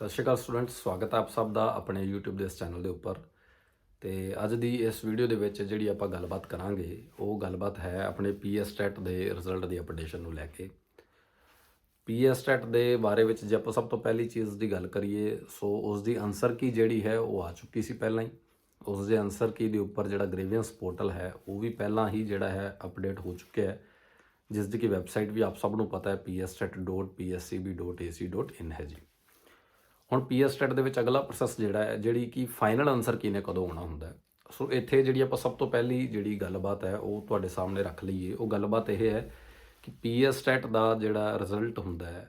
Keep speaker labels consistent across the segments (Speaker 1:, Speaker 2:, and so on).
Speaker 1: ਸਤਿ ਸ਼੍ਰੀ ਅਕਾਲ ਸਟੂਡੈਂਟ ਸਵਾਗਤ ਹੈ ਆਪ ਸਭ ਦਾ ਆਪਣੇ YouTube ਦੇ ਇਸ ਚੈਨਲ ਦੇ ਉੱਪਰ। ਤੇ ਅੱਜ ਦੀ ਇਸ ਵੀਡੀਓ ਦੇ ਵਿੱਚ ਜਿਹੜੀ ਆਪਾਂ ਗੱਲਬਾਤ ਕਰਾਂਗੇ, ਉਹ ਗੱਲਬਾਤ ਹੈ ਆਪਣੇ ਪੀਐਸ ਟੈਟ ਦੇ ਰਿਜ਼ਲਟ ਦੀ ਅਪਡੇਸ਼ਨ ਨੂੰ ਲੈ ਕੇ। ਪੀਐਸ ਟੈਟ ਦੇ ਬਾਰੇ ਵਿੱਚ ਜੇ ਆਪਾਂ ਸਭ ਤੋਂ ਪਹਿਲੀ ਚੀਜ਼ ਦੀ ਗੱਲ ਕਰੀਏ, ਸੋ ਉਸ ਦੀ ਆਨਸਰ ਕੀ ਜਿਹੜੀ ਹੈ, ਉਹ ਆ ਚੁੱਕੀ ਸੀ ਪਹਿਲਾਂ ਹੀ। ਉਸ ਦੇ ਆਨਸਰ ਕੀ ਦੇ ਉੱਪਰ ਜਿਹੜਾ ਗ੍ਰੇਵੀਅੰਸ ਪੋਰਟਲ ਹੈ, ਉਹ ਵੀ ਪਹਿਲਾਂ ਹੀ ਜਿਹੜਾ ਹੈ ਅਪਡੇਟ ਹੋ ਚੁੱਕਿਆ ਹੈ। ਜਿਸ ਦੀ ਕਿ ਵੈਬਸਾਈਟ ਵੀ ਆਪ ਸਭ ਨੂੰ ਪਤਾ ਹੈ pstet.pscb.ac.in ਹੈ ਜੀ। ਹੁਣ ਪੀਐਸਟੈਟ ਦੇ ਵਿੱਚ ਅਗਲਾ ਪ੍ਰੋਸੈਸ ਜਿਹੜਾ ਹੈ, ਜਿਹੜੀ ਕਿ ਫਾਈਨਲ ਆਨਸਰ ਕੀ ਨੇ ਕਦੋਂ ਆਉਣਾ ਹੁੰਦਾ ਸੋ ਇੱਥੇ ਜਿਹੜੀ ਆਪਾਂ ਸਭ ਤੋਂ ਪਹਿਲੀ ਜਿਹੜੀ ਗੱਲਬਾਤ ਹੈ, ਉਹ ਤੁਹਾਡੇ ਸਾਹਮਣੇ ਰੱਖ ਲਈਏ। ਉਹ ਗੱਲਬਾਤ ਇਹ ਹੈ ਕਿ ਪੀਐਸਟੈਟ ਦਾ ਜਿਹੜਾ ਰਿਜ਼ਲਟ ਹੁੰਦਾ ਹੈ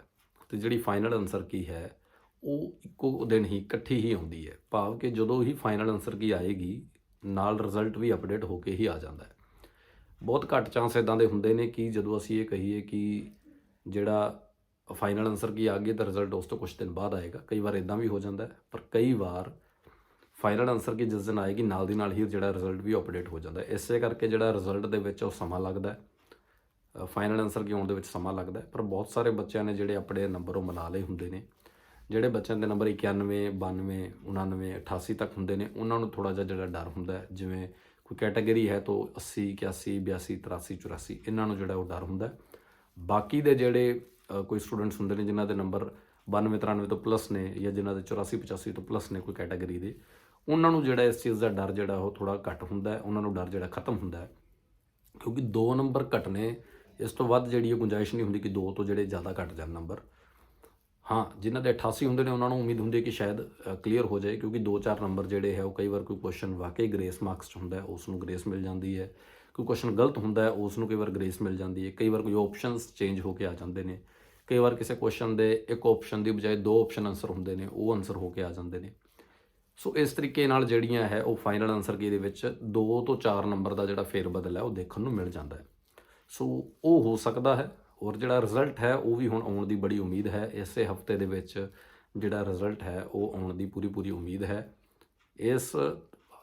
Speaker 1: ਤੇ ਜਿਹੜੀ ਫਾਈਨਲ ਆਨਸਰ ਕੀ ਹੈ, ਉਹ ਇੱਕੋ ਦਿਨ ਹੀ, ਇਕੱਠੀ ਹੀ ਆਉਂਦੀ ਹੈ। ਭਾਵ ਕਿ ਜਦੋਂ ਹੀ ਫਾਈਨਲ ਆਨਸਰ ਕੀ ਆਏਗੀ, ਨਾਲ ਰਿਜ਼ਲਟ ਵੀ ਅਪਡੇਟ ਹੋ ਕੇ ਹੀ ਆ ਜਾਂਦਾ ਹੈ। ਬਹੁਤ ਘੱਟ ਚਾਂਸ ਇਦਾਂ ਦੇ ਹੁੰਦੇ ਨੇ ਕਿ ਜਦੋਂ ਅਸੀਂ ਇਹ ਕਹੀਏ ਕਿ ਜਿਹੜਾ ਫਾਈਨਲ ਆਨਸਰ ਕੀ ਆ ਗਿਆ ਤਾਂ ਰਿਜ਼ਲਟ ਉਸ ਤੋਂ ਕੁਝ ਦਿਨ ਬਾਅਦ ਆਏਗਾ। ਕਈ ਵਾਰ ਇਦਾਂ ਵੀ ਹੋ ਜਾਂਦਾ ਹੈ, ਪਰ ਕਈ ਵਾਰ ਫਾਈਨਲ ਆਨਸਰ ਕੀ ਜਿਸ ਦਿਨ ਆਏਗੀ, ਨਾਲ ਦੀ ਨਾਲ ਹੀ ਜਿਹੜਾ ਰਿਜ਼ਲਟ ਵੀ ਅਪਡੇਟ ਹੋ ਜਾਂਦਾ ਇਸੇ ਕਰਕੇ ਜਿਹੜਾ ਰਿਜ਼ਲਟ ਦੇ ਵਿੱਚ ਉਹ ਸਮਾਂ ਲੱਗਦਾ ਹੈ। ਫਾਈਨਲ ਆਨਸਰ ਕੀ ਆਉਣ ਦੇ ਵਿੱਚ ਸਮਾਂ ਲੱਗਦਾ ਹੈ, ਪਰ ਬਹੁਤ ਸਾਰੇ ਬੱਚਿਆਂ ਨੇ ਜਿਹੜੇ ਆਪਣੇ ਨੰਬਰ ਉਹ ਮਿਲਾ ਲਏ ਹੁੰਦੇ ਨੇ। ਜਿਹੜੇ ਬੱਚਿਆਂ ਦੇ ਨੰਬਰ 91 92 99 88 ਤੱਕ ਹੁੰਦੇ ਨੇ, ਉਹਨਾਂ ਨੂੰ ਥੋੜਾ ਜਿਹਾ ਜਿਹੜਾ ਡਰ ਹੁੰਦਾ ਹੈ। ਜਿਵੇਂ ਕੋਈ ਕੈਟਾਗਰੀ ਹੈ ਤਾਂ 80 81 82 83 84 ਇਹਨਾਂ ਨੂੰ ਜਿਹੜਾ ਉਹ ਡਰ ਹੁੰਦਾ ਬਾਕੀ ਦੇ ਜਿਹੜੇ ਕੋਈ ਸਟੂਡੈਂਟਸ ਹੁੰਦੇ ਨੇ ਜਿਨ੍ਹਾਂ ਦੇ ਨੰਬਰ 92 93 ਤੋਂ ਪਲੱਸ ਨੇ ਜਾਂ ਜਿਨ੍ਹਾਂ ਦੇ 84 85 ਤੋਂ ਪਲੱਸ ਨੇ ਕੋਈ ਕੈਟਾਗਰੀ ਦੇ, ਉਹਨਾਂ ਨੂੰ ਜਿਹੜਾ ਇਸ ਚੀਜ਼ ਦਾ ਡਰ ਜਿਹੜਾ ਉਹ ਥੋੜਾ ਘੱਟ ਹੁੰਦਾ ਹੈ, ਉਹਨਾਂ ਨੂੰ ਡਰ ਜਿਹੜਾ ਖਤਮ ਹੁੰਦਾ ਹੈ। ਕਿਉਂਕਿ 2 ਨੰਬਰ ਘਟਨੇ ਇਸ ਤੋਂ ਵੱਧ ਜਿਹੜੀ ਇਹ ਗੁੰਜਾਇਸ਼ ਨਹੀਂ ਹੁੰਦੀ ਕਿ 2 ਤੋਂ ਜਿਹੜੇ ਜ਼ਿਆਦਾ ਘਟ ਜਾਣ ਨੰਬਰ ਹਾਂ, ਜਿਨ੍ਹਾਂ ਦੇ 88 ਹੁੰਦੇ ਨੇ, ਉਹਨਾਂ ਨੂੰ ਉਮੀਦ ਹੁੰਦੀ ਹੈ ਕਿ ਸ਼ਾਇਦ ਕਲੀਅਰ ਹੋ ਜਾਏ, ਕਿਉਂਕਿ 2-4 ਨੰਬਰ ਜਿਹੜੇ ਹੈ, ਉਹ ਕਈ ਵਾਰ ਕੋਈ ਕੁਐਸਚਨ ਵਾਕਈ ਗ੍ਰੇਸ ਮਾਰਕਸ 'ਚ ਹੁੰਦਾ ਉਸ ਨੂੰ ਗ੍ਰੇਸ ਮਿਲ ਜਾਂਦੀ ਹੈ। ਕੋਈ ਕੁਐਸਚਨ ਗਲਤ ਹੁੰਦਾ ਹੈ ਉਸ ਨੂੰ ਕਈ ਵਾਰ ਗ੍ਰੇਸ ਮਿਲ ਜਾਂਦੀ ਹੈ। ਕਈ ਵਾਰ ਕੋਈ ਆਪਸ਼ਨਸ ਚੇਂਜ ਹੋ ਕੇ ਆ ਜਾਂਦੇ ਨੇ। ਕਈ ਵਾਰ ਕਿਸੇ ਕੁਐਸਚਨ ਦੇ ਇੱਕ ਆਪਸ਼ਨ ਦੀ ਬਜਾਏ ਦੋ ਆਪਸ਼ਨ ਆਨਸਰ ਹੁੰਦੇ ਨੇ, ਉਹ ਆਨਸਰ ਹੋ ਕੇ ਆ ਜਾਂਦੇ ਨੇ। ਸੋ ਇਸ ਤਰੀਕੇ ਨਾਲ ਜਿਹੜੀਆਂ ਹੈ, ਉਹ ਫਾਈਨਲ ਆਨਸਰ ਕੀ ਦੇ ਵਿੱਚ 2 ਤੋਂ 4 ਨੰਬਰ ਦਾ ਜਿਹੜਾ ਫੇਰ ਬਦਲ ਹੈ, ਉਹ ਦੇਖਣ ਨੂੰ ਮਿਲ ਜਾਂਦਾ ਹੈ। ਸੋ ਉਹ ਹੋ ਸਕਦਾ ਹੈ ਔਰ ਜਿਹੜਾ ਰਿਜ਼ਲਟ ਹੈ, ਉਹ ਵੀ ਹੁਣ ਆਉਣ ਦੀ ਬੜੀ ਉਮੀਦ ਹੈ। ਇਸੇ ਹਫ਼ਤੇ ਦੇ ਵਿੱਚ ਜਿਹੜਾ ਰਿਜ਼ਲਟ ਹੈ, ਉਹ ਆਉਣ ਦੀ ਪੂਰੀ ਪੂਰੀ ਉਮੀਦ ਹੈ। ਇਸ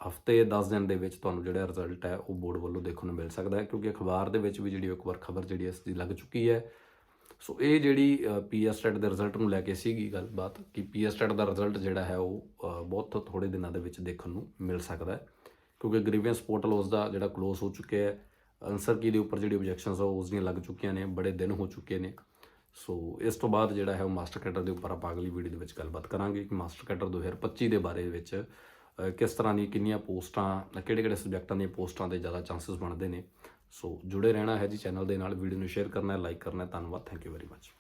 Speaker 1: ਹਫ਼ਤੇ 10 ਦਿਨ ਦੇ ਵਿੱਚ ਤੁਹਾਨੂੰ ਜਿਹੜਾ ਰਿਜ਼ਲਟ ਹੈ, ਉਹ ਬੋਰਡ ਵੱਲੋਂ ਦੇਖਣ ਨੂੰ ਮਿਲ ਸਕਦਾ ਹੈ, ਕਿਉਂਕਿ ਅਖਬਾਰ ਦੇ ਵਿੱਚ ਵੀ ਜਿਹੜੀ ਇੱਕ ਵਾਰ ਖਬਰ ਜਿਹੜੀ ਇਸ ਦੀ ਲੱਗ ਚੁੱਕੀ ਹੈ। ਸੋ ਇਹ ਜਿਹੜੀ ਪੀਐਸਟੈਟ ਦੇ ਰਿਜ਼ਲਟ ਨੂੰ ਲੈ ਕੇ ਸੀਗੀ ਗੱਲਬਾਤ, ਕਿ ਪੀਐਸਟੈਟ ਦਾ ਰਿਜ਼ਲਟ ਜਿਹੜਾ ਹੈ ਉਹ ਬਹੁਤ ਥੋੜੇ ਦਿਨਾਂ ਦੇ ਵਿੱਚ ਦੇਖਣ ਨੂੰ ਮਿਲ ਸਕਦਾ ਹੈ। ਕਿਉਂਕਿ ਗ੍ਰੀਵੈਂਸ ਪੋਰਟਲ ਉਸ ਦਾ ਜਿਹੜਾ ਕਲੋਜ਼ ਹੋ ਚੁੱਕਿਆ ਹੈ। ਆਨਸਰ ਕੀ ਦੇ ਉੱਪਰ ਜਿਹੜੀ ਆਬਜੈਕਸ਼ਨਸ ਆ, ਉਹ ਉਸ ਦੀਆਂ ਲੱਗ ਚੁੱਕੀਆਂ ਨੇ, ਬੜੇ ਦਿਨ ਹੋ ਚੁੱਕੇ ਨੇ। ਸੋ ਇਸ ਤੋਂ ਬਾਅਦ ਜਿਹੜਾ ਹੈ ਉਹ ਮਾਸਟਰ ਕੈਡਰ ਦੇ ਉੱਪਰ ਆਪਾਂ ਅਗਲੀ ਵੀਡੀਓ ਦੇ ਵਿੱਚ ਗੱਲਬਾਤ ਕਰਾਂਗੇ ਕਿ ਮਾਸਟਰ ਕੈਡਰ 2025 ਦੇ ਬਾਰੇ ਵਿੱਚ ਕਿਸ ਤਰ੍ਹਾਂ ਦੀ ਕਿੰਨੀਆਂ ਪੋਸਟਾਂ ਕਿਹੜੇ ਕਿਹੜੇ ਸਬਜੈਕਟਾਂ ਦੀਆਂ ਪੋਸਟਾਂ ਦੇ ਜ਼ਿਆਦਾ ਚਾਂਸਸ ਬਣਦੇ ਨੇ। ਸੋ ਜੁੜੇ ਰਹਿਣਾ ਹੈ ਜੀ ਚੈਨਲ ਦੇ ਨਾਲ, ਵੀਡੀਓ ਨੂੰ ਸ਼ੇਅਰ ਕਰਨਾ ਹੈ ਲਾਈਕ ਕਰਨਾ ਹੈ। ਧੰਨਵਾਦ ਥੈਂਕ ਯੂ ਵੈਰੀ ਮੱਚ